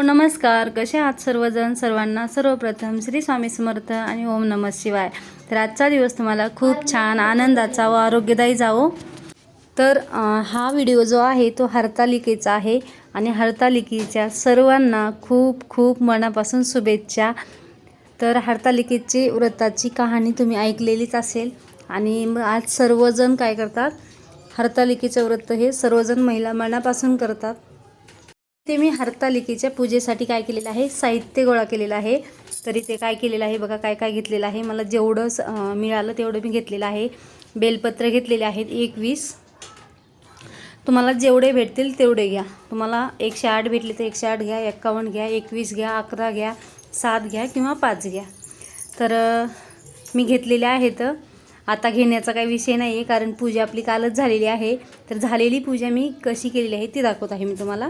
Hello नमस्कार. कसे आहात सर्वजण? सर्वांना सर्वप्रथम श्री स्वामी समर्थ आणि ओम नम शिवाय. तर आजचा दिवस तुम्हाला खूप छान आनंदाचा व आरोग्यदायी जावो. तर हा व्हिडिओ जो आहे तो हरतालिकेचा आहे आणि हरतालिकेच्या सर्वांना खूप खूप मनापासून शुभेच्छा. तर हरतालिकेची व्रताची कहाणी तुम्ही ऐकलेलीच असेल आणि मग आज सर्वजण काय करतात? हरतालिकेचं व्रत हे सर्वजण महिला मनापासून करतात. ते मी हरतालिकेच्या पूजेसाठी काय केलेलं आहे? साहित्य गोळा केलेलं आहे. तरी ते काय केलेलं आहे बघा काय काय घेतलेलं आहे? मला जेवढं स- मिळालं तेवढं मी घेतलेलं आहे. बेलपत्र घेतलेले आहेत. एकवीस तुम्हाला जेवढे भेटतील तेवढे घ्या. तुम्हाला एकशे आठ भेटले तर एकशे आठ घ्या एक्कावन्न घ्या एकवीस घ्या अकरा घ्या सात घ्या किंवा पाच घ्या. तर मी घेतलेले आहेत. आता घेण्याचा काही विषय नाही आहे कारण पूजा आपली कालच झालेली आहे. तर झालेली पूजा मी कशी केलेली आहे ती दाखवत आहे मी तुम्हाला.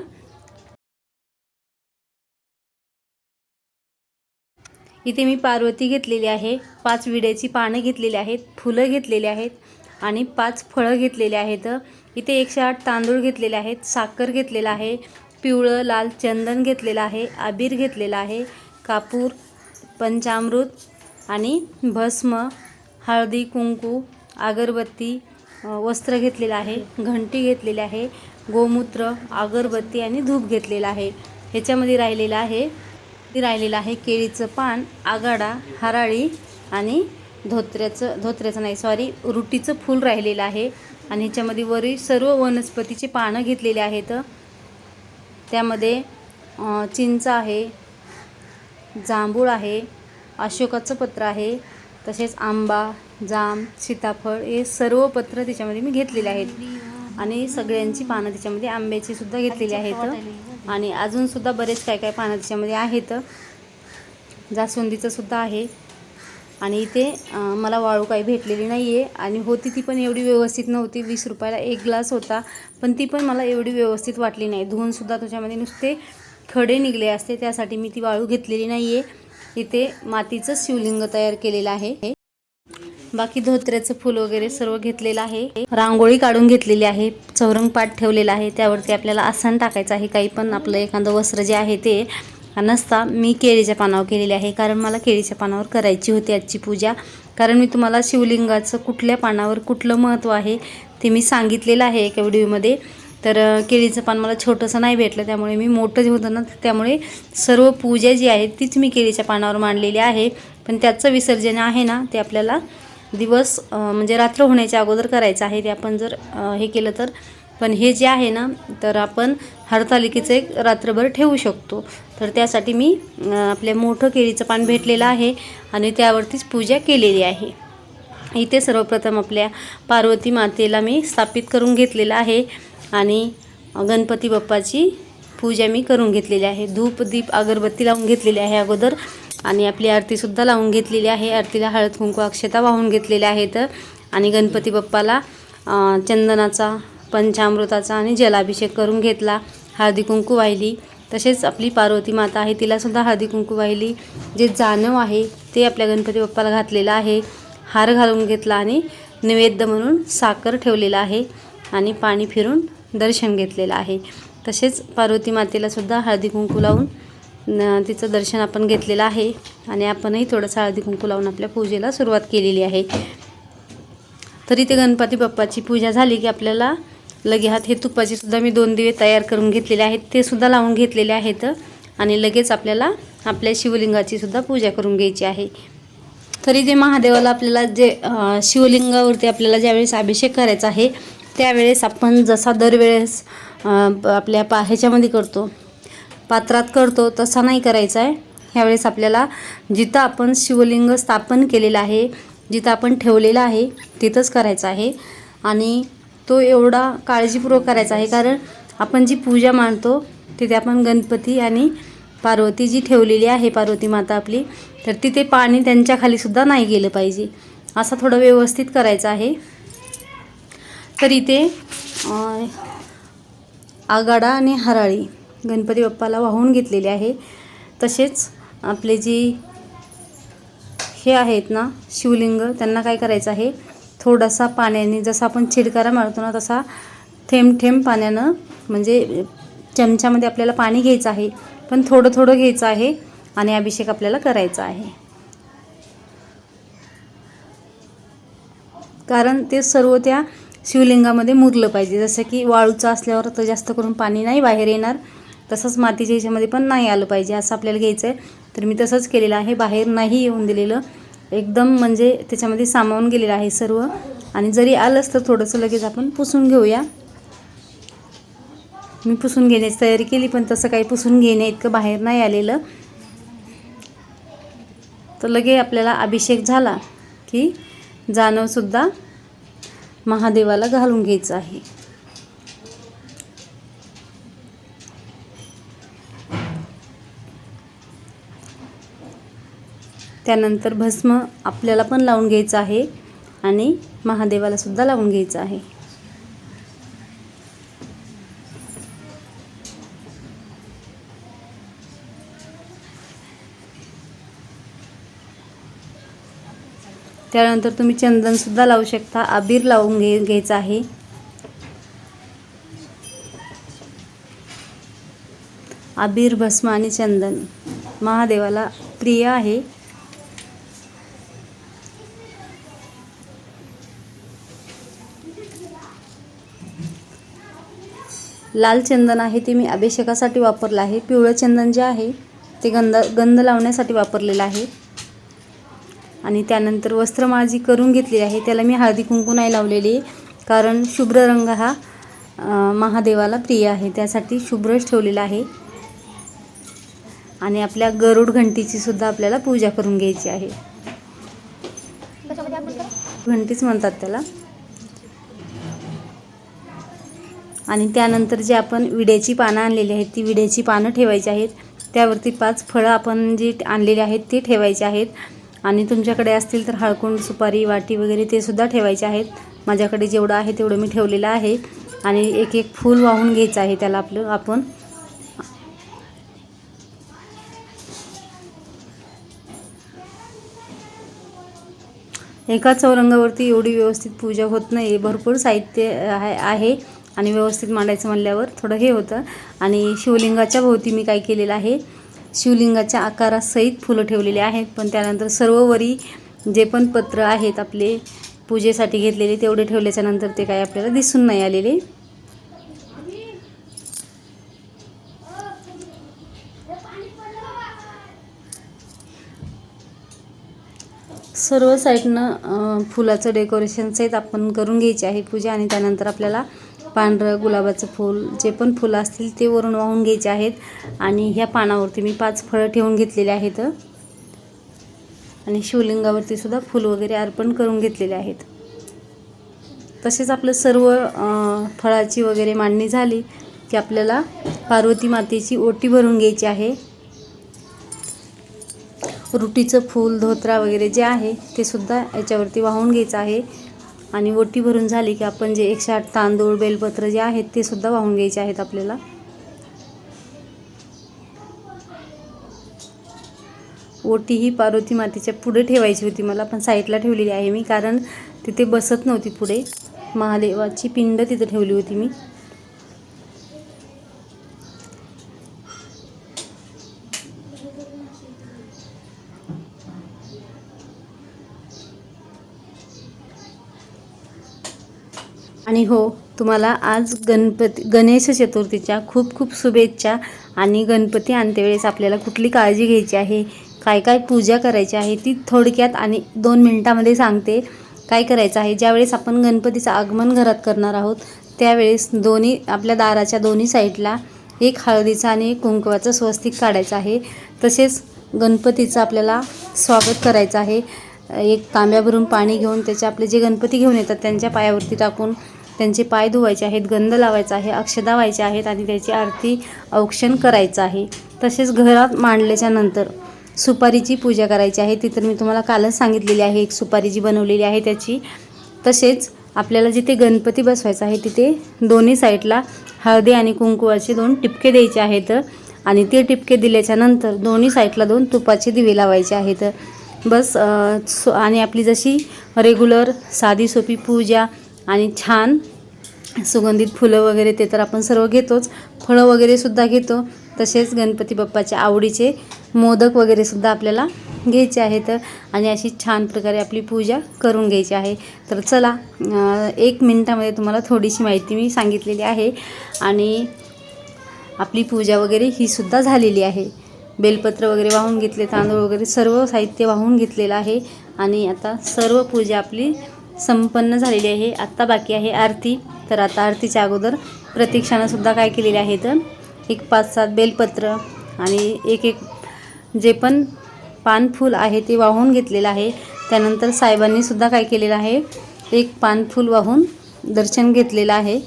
इथे मी पार्वती घेतलेली आहे पाच विड्याची पानं घेतलेली आहेत फुलं घेतलेली आहेत आणि पाच फळं घेतलेली आहेत. इथे एकशे आठ तांदूळ घेतलेले आहेत साखर घेतलेलं आहे पिवळं लाल चंदन घेतलेलं आहे आबीर घेतलेला आहे कापूर पंचामृत आणि भस्म हळदी कुंकू अगरबत्ती वस्त्र घेतलेलं आहे घंटी घेतलेली आहे गोमूत्र अगरबत्ती आणि धूप घेतलेलं आहे. ह्याच्यामध्ये राहिलेलं आहे राहिलेलं आहे केळीचं पान आगाडा हराळी आणि धोत्र्याचं धोत्र्याचं नाही सॉरी रुटीचं फूल राहिलेलं आहे. आणि ह्याच्यामध्ये वरील सर्व वनस्पतीची पानं घेतलेली आहेत. त्यामध्ये चिंच आहे जांभूळ आहे अशोकाचं पत्र आहे तसेच आंबा जाम सीताफळ हे सर्व पत्र त्याच्यामध्ये मी घेतलेले आहेत. आणि सगळ्यांची पानं त्याच्यामध्ये आंब्याची सुद्धा घेतलेली आहेत. आणि अजूनसुद्धा बरेच काय काय पानं त्याच्यामध्ये आहेत. जास्वंदीचं सुद्धा आहे. आणि इथे मला वाळू काही भेटलेली नाही आहे आणि होती ती पण एवढी व्यवस्थित नव्हती. वीस रुपयाला एक ग्लास होता. पण ती पण मला एवढी व्यवस्थित वाटली नाही. धुवूनसुद्धा त्याच्यामध्ये नुसते खडे निघले असते. त्यासाठी मी ती वाळू घेतलेली नाही आहे इथे मातीचं शिवलिंग तयार केलेलं आहे. बाकी धोत्र्याचं फुल वगैरे सर्व घेतलेलं आहे. रांगोळी काढून घेतलेली आहे. चौरंग पाठ ठेवलेला आहे. त्यावरती आपल्याला आसन टाकायचं आहे. काही पण आपलं एखादं वस्त्र जे आहे ते. नसता मी केळीच्या पानावर केलेली आहे. कारण मला केळीच्या पानावर करायची होती आजची पूजा. कारण मी तुम्हाला शिवलिंगाचं कुठल्या पानावर कुठलं महत्त्व आहे ते मी सांगितलेलं आहे एका व्हिडिओमध्ये. तर केळीचं पान मला छोटंसं नाही भेटलं. त्यामुळे मी मोठं जे होतं ना त्यामुळे सर्व पूजा जी आहे तीच मी केळीच्या पानावर मांडलेली आहे. पण त्याचं विसर्जन आहे ना ते आपल्याला दिवस म्हणजे रात्र होण्याच्या अगोदर करायचं आहे ते आपण जर हे केलं तर. पण हे जे आहे ना तर आपण हरतालिकेचं एक रात्रभर ठेवू शकतो. तर त्यासाठी मी आपल्या मोठं केळीचं पान भेटलेलं आहे आणि त्यावरतीच पूजा केलेली आहे. इथे सर्वप्रथम आपल्या पार्वती मातेला मी स्थापित करून घेतलेलं आहे आणि गणपती बाप्पाची पूजा मी करून घेतलेली आहे. धूप दीप अगरबत्ती लावून घेतलेली आहे अगोदर. आणि आपली आरतीसुद्धा लावून घेतलेली आहे. आरतीला हळद कुंकू अक्षता वाहून घेतलेल्या आहेत. आणि गणपती बाप्पाला चंदनाचा पंचामृताचा आणि जलाभिषेक करून घेतला. हळदी कुंकू वाहिली. तसेच आपली पार्वती माता आहे तिलासुद्धा हळदी कुंकू वाहिली. जे जानव आहे ते आपल्या गणपती बाप्पाला घातलेलं आहे. हार घालून घेतला आणि नैवेद्य म्हणून साखर ठेवलेला आहे. आणि पाणी फिरून दर्शन घेतलेलं आहे. तसेच पार्वती मातेलासुद्धा हळदी कुंकू लावून तिचं दर्शन आपण घेतलेलं आहे. आणि आपणही थोडंसं हळदी कुंकू लावून आपल्या पूजेला सुरुवात केलेली आहे. तरी ते गणपती बाप्पाची पूजा झाली की आपल्याला लगे हात हे तुपाचे सुद्धा मी दोन दिवे तयार करून घेतलेले आहेत. ते सुद्धा लावून घेतलेले आहेत. आणि लगेच आपल्याला आपल्या शिवलिंगाची सुद्धा पूजा करून घ्यायची आहे. तरी जे महादेवाला आपल्याला जे शिवलिंगावरती आपल्याला ज्यावेळेस अभिषेक करायचा आहे त्यावेळेस आपण जसा दरवेळेस आपल्या पा ह्याच्यामध्ये करतो पात्रात करतो तसा नाही करायचा आहे. ह्यावेळेस आपल्याला जिथं आपण शिवलिंग स्थापन केलेलं आहे जिथं आपण ठेवलेलं आहे तिथंच करायचं आहे. आणि तो एवढा काळजीपूर्वक करायचा आहे कारण आपण जी पूजा मांडतो तिथे आपण गणपती आणि पार्वती जी ठेवलेली आहे पार्वती माता आपली तर तिथे पाणी त्यांच्या नाही गेलं पाहिजे. असं थोडं व्यवस्थित करायचं आहे. तर इथे आगाडा आणि हराळी. गणपती बाप्पाला वाहून घेतलेले आहे. तसेच आपले जी हे आहेत ना शिवलिंग त्यांना काय करायचं आहे? थोडासा पाण्याने जसा आपण छिडकारा मारतो ना तसा थेंब थेंब पाण्यानं म्हणजे चमच्यामध्ये आपल्याला पाणी घ्यायचं आहे. पण थोडं थोडं घ्यायचं आहे आणि अभिषेक आपल्याला करायचा आहे. कारण ते सर्व त्या शिवलिंगामध्ये मुरलं पाहिजे. जसं की वाळूचं असल्यावर तर जास्त करून पाणी नाही बाहेर येणार. तसंच मातीच्या ह्याच्यामध्ये पण नाही आलं पाहिजे असं आपल्याला घ्यायचं आहे तर मी तसंच केलेलं आहे बाहेर नाही येऊन दिलेलं. एकदम म्हणजे त्याच्यामध्ये सामावून गेलेलं आहे सर्व. आणि जरी आलंच तर थोडंसं लगेच आपण पुसून घेऊया. मी पुसून घेण्याची तयारी केली पण तसं काही पुसून घेण्या इतकं बाहेर नाही आलेलं. तर लगे आपल्याला अभिषेक झाला की जाणवसुद्धा महादेवाला घालून घ्यायचं आहे. त्यानंतर भस्म आपल्याला पण लावून घ्यायचं आहे आणि महादेवाला सुद्धा लावून घ्यायचं आहे. त्यानंतर तुम्ही चंदनसुद्धा लावू शकता अबीर लावून घे घ्यायचं आहे. अबीर भस्म आणि चंदन महादेवाला प्रिय आहे. लाल चंदन आहे ते मी अभिषेकासाठी वापरलं आहे. पिवळं चंदन जे आहे ते गंध गंध लावण्यासाठी वापरलेलं आहे. आणि त्यानंतर वस्त्रमाळ जी करून घेतलेली आहे. त्याला मी हळदी कुंकू नाही लावलेली कारण शुभ्र रंग हा महादेवाला प्रिय आहे. त्यासाठी शुभ्रच ठेवलेला आहे. आणि आपल्या गरुड घंटीची सुद्धा आपल्याला पूजा करून घ्यायची आहे. घंटीच म्हणतात त्याला. आणि त्यानंतर जे आपण विड्याची पानं आणलेली आहेत ती विड्याची पानं ठेवायची आहेत. त्यावरती पाच फळं आपण जी आणलेली आहेत ती ठेवायची आहेत. आणि तुमच्याकडे असतील तर हळकुंड सुपारी वाटी वगैरे ते सुद्धा ठेवायचे आहेत. माझ्याकडे जेवढं आहे तेवढं मी ठेवलेलं आहे. आणि एक एक फूल वाहून घ्यायचं आहे त्याला आपलं आपण. एका चौरंगावरती एवढी व्यवस्थित पूजा होत नाही भरपूर साहित्य आहे आहे. आणि व्यवस्थित मांडायचं म्हणल्यावर थोडं हे होतं. आणि शिवलिंगाच्या भोवती मी काय केलेलं आहे? शिवलिंगाच्या आकारासहित फुलं ठेवलेली आहेत. पण त्यानंतर सर्व वरी जे पण पत्र आहेत आपले पूजेसाठी घेतलेले तेवढे ठेवल्याच्यानंतर ते काय आपल्याला दिसून नाही आलेले. सर्व साईडनं फुलाचं डेकोरेशन सहित आपण करून घ्यायची आहे पूजा आणि त्यानंतर आपल्याला पांढरं गुलाबाचं फूल जे पण फुलं असतील ते वरून वाहून घ्यायचे आहेत. आणि ह्या पानावरती मी पाच फळं ठेवून घेतलेले आहेत. आणि शिवलिंगावरती सुद्धा फूल वगैरे अर्पण करून घेतलेले आहेत. तसेच आपलं सर्व फळाची वगैरे मांडणी झाली की आपल्याला पार्वती मातेची ओटी भरून घ्यायची आहे. रुटीचं फूल धोत्रा वगैरे जे आहे ते सुद्धा याच्यावरती वाहून घ्यायचं आहे. आणि ओटी भरून झाली की आपण जे एकशे आठ तांदूळ बेलपत्र जे आहेत ते सुद्धा वाहून घ्यायचे आहेत आपल्याला. ओटी ही पार्वती मातेच्या पुढे ठेवायची होती मला पण साईडला ठेवलेली आहे मी कारण तिथे बसत नव्हती पुढे. महादेवाची पिंड तिथं ठेवली होती मी. आणि हो तुम्हाला आज गणपती गणेश चतुर्थीच्या खूप खूप शुभेच्छा आणि गणपती आणते वेळेस आपल्याला कुठली काळजी घ्यायची आहे काय काय पूजा करायची आहे ती थोडक्यात आणि दोन मिनटामध्ये सांगते काय करायचं आहे. ज्यावेळेस आपण गणपतीचं आगमन घरात करणार आहोत त्यावेळेस दोन्ही आपल्या दाराच्या दोन्ही साईडला एक हळदीचा आणि एक कुंकवाचं स्वस्तिक काढायचं आहे. तसेच गणपतीचं आपल्याला स्वागत करायचं आहे. एक तांब्या भरून पाणी घेऊन त्याचे आपले जे गणपती घेऊन येतात त्यांच्या पायावरती टाकून त्यांचे पाय धुवायचे आहेत गंध लावायचा आहे अक्षदा व्हायचे आहेत आणि त्याची आरती औक्षण करायचं आहे. तसेच घरात मांडल्याच्या नंतर सुपारीची पूजा करायची आहे. ती तर मी तुम्हाला कालच सांगितलेली आहे. एक सुपारी जी बनवलेली आहे त्याची. तसेच आपल्याला जिथे गणपती बसवायचा आहे तिथे दोन्ही साईडला हळदी आणि कुंकुवाचे दोन टिपके द्यायचे आहेत आणि ते टिपके दिल्याच्या नंतर दोन्ही साईडला दोन तुपाचे दिवे लावायचे आहेत. बस सो आणि आपली जशी रेग्युलर साधी सोपी पूजा आणि छान सुगंधित फुलं वगैरे ते तर आपण सर्व घेतोच. फळं वगैरेसुद्धा घेतो. तसेच गणपती बाप्पाच्या आवडीचे मोदक वगैरेसुद्धा आपल्याला घ्यायचे आहेत आणि अशी छान प्रकारे आपली पूजा करून घ्यायची आहे. तर चला एक मिनटामध्ये तुम्हाला थोडीशी माहिती मी सांगितलेली आहे आणि आपली पूजा वगैरे ही सुद्धा झालेली आहे. बेलपत्र वगैरे वाहून घेतले तांदूळ वगैरे सर्व साहित्य वाहून घेतलेलं आहे. आणि आता सर्व पूजा आपली संपन्न झालेली आहे. आत्ता बाकी आहे आरती. तर आता आरतीच्या अगोदर प्रतीक्षानं सुद्धा काय केलेले आहे तर एक पाच सात बेलपत्र आणि एक एक जे पण पानफूल आहे ते वाहून घेतलेलं आहे. त्यानंतर साहेबांनी सुद्धा काय केलेलं आहे? एक पानफूल वाहून दर्शन घेतलेलं आहे.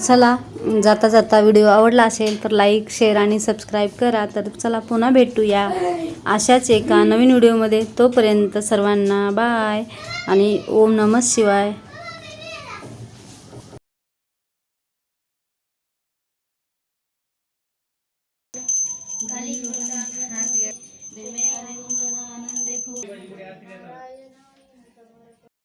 चला जाता जाता व्हिडिओ आवडला असेल तर लाईक शेअर आणि सबस्क्राईब करा. तर चला पुन्हा भेटूया अशाच एका नवीन व्हिडिओमध्ये. तोपर्यंत सर्वांना बाय आणि ओम नमः शिवाय.